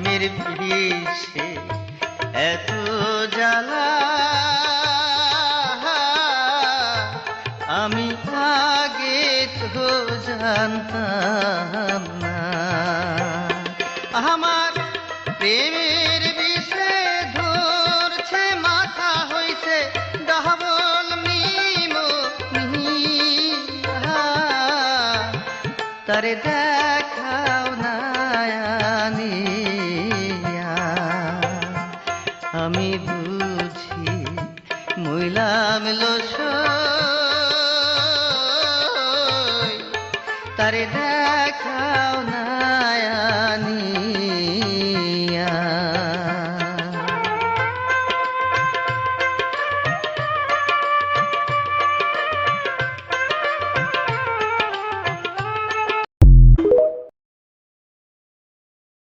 প্রেমের বিষে এত জ্বালা আমি আগে তো জানতাম না আমার প্রেমের বিষে ধরছে, মাথা হইছে ডাবল মিম। তারে দেখাও না আমি বুঝি মইলাম লোস তারে